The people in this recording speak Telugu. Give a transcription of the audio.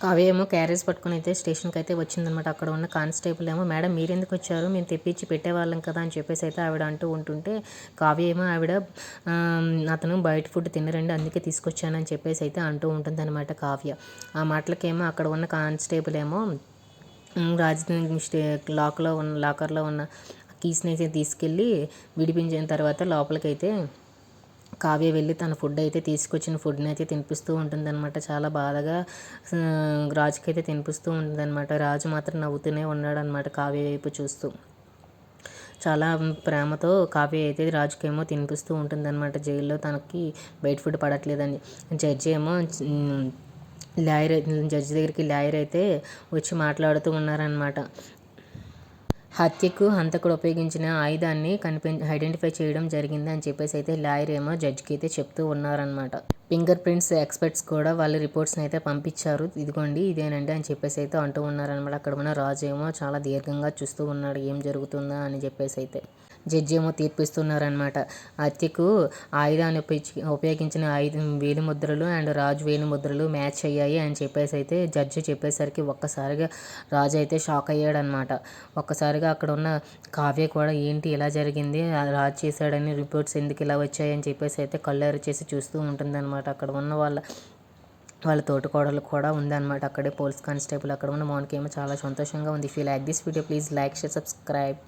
కావ్య ఏమో క్యారేజ్ పట్టుకుని అయితే స్టేషన్కి అయితే వచ్చిందనమాట అక్కడ ఉన్న కానిస్టేబుల్ ఏమో మేడం మీరు ఎందుకు వచ్చారు? మేము తెప్పించి పెట్టేవాళ్ళం కదా అని చెప్పేసి అయితే ఆవిడ అంటూ ఉంటుంటే కావ్య ఏమో ఆవిడ అతను బయట ఫుడ్ తినరండి అందుకే తీసుకొచ్చానని చెప్పేసి అయితే అంటూ ఉంటుంది అనమాట కావ్య. ఆ మాటలకేమో అక్కడ ఉన్న కానిస్టేబుల్ ఏమో రాజధాని స్టే లాక్లో ఉన్న లాకర్లో ఉన్న కీస్ని అయితే తీసుకెళ్ళి విడిపించిన తర్వాత లోపలికైతే కావ్య వెళ్ళి తన ఫుడ్ అయితే తీసుకొచ్చిన ఫుడ్ని అయితే తినిపిస్తూ ఉంటుందన్నమాట. చాలా బాధగా రాజుకి అయితే తినిపిస్తూ ఉంటుందన్నమాట. రాజు మాత్రం నవ్వుతూనే ఉన్నాడనమాట కావ్య వైపు చూస్తూ. చాలా ప్రేమతో కావ్య అయితే రాజుకేమో తినిపిస్తూ ఉంటుందన్నమాట. జైల్లో తనకి బయట ఫుడ్ పడట్లేదని. జడ్జి ఏమో లాయర్ జడ్జి దగ్గరికి లాయర్ అయితే వచ్చి మాట్లాడుతూ ఉన్నారనమాట హత్యకు హంతకుడు ఉపయోగించిన ఆయుధాన్ని కనిపి ఐడెంటిఫై చేయడం జరిగింది అని చెప్పేసి అయితే లాయర్ ఏమో జడ్జికి అయితే చెప్తూ ఉన్నారనమాట ఫింగర్ ప్రింట్స్ ఎక్స్పర్ట్స్ కూడా వాళ్ళ రిపోర్ట్స్ని అయితే పంపించారు. ఇదిగోండి ఇదేనండి అని చెప్పేసి అయితే అంటూ ఉన్నారనమాట అక్కడ ఉన్న రాజు ఏమో చాలా దీర్ఘంగా చూస్తూ ఉన్నాడు ఏం జరుగుతుందా అని చెప్పేసి అయితే జడ్జి ఏమో తీర్పిస్తున్నారనమాట హత్యకు ఆయుధాన్ని ఉపయోగించిన ఐదు వేలిముద్రలు అండ్ రాజు వేలిముద్రలు మ్యాచ్ అయ్యాయి అని చెప్పేసి అయితే జడ్జి చెప్పేసరికి ఒక్కసారిగా రాజు అయితే షాక్ అయ్యాడనమాట ఒక్కసారిగా అక్కడ ఉన్న కావ్య కూడా ఏంటి ఇలా జరిగింది? రాజు చేశాడని రిపోర్ట్స్ ఎందుకు ఇలా వచ్చాయి అని చెప్పేసి అయితే కళ్ళు చేసి చూస్తూ ఉంటుందన్నమాట. అక్కడ ఉన్న వాళ్ళ వాళ్ళ తోటికోడలు కూడా ఉందన్నమాట. అక్కడే పోలీస్ కానిస్టేబుల్ అక్కడ ఉన్న మౌన్కి ఏమో చాలా సంతోషంగా ఉంది. If you like this video please like share subscribe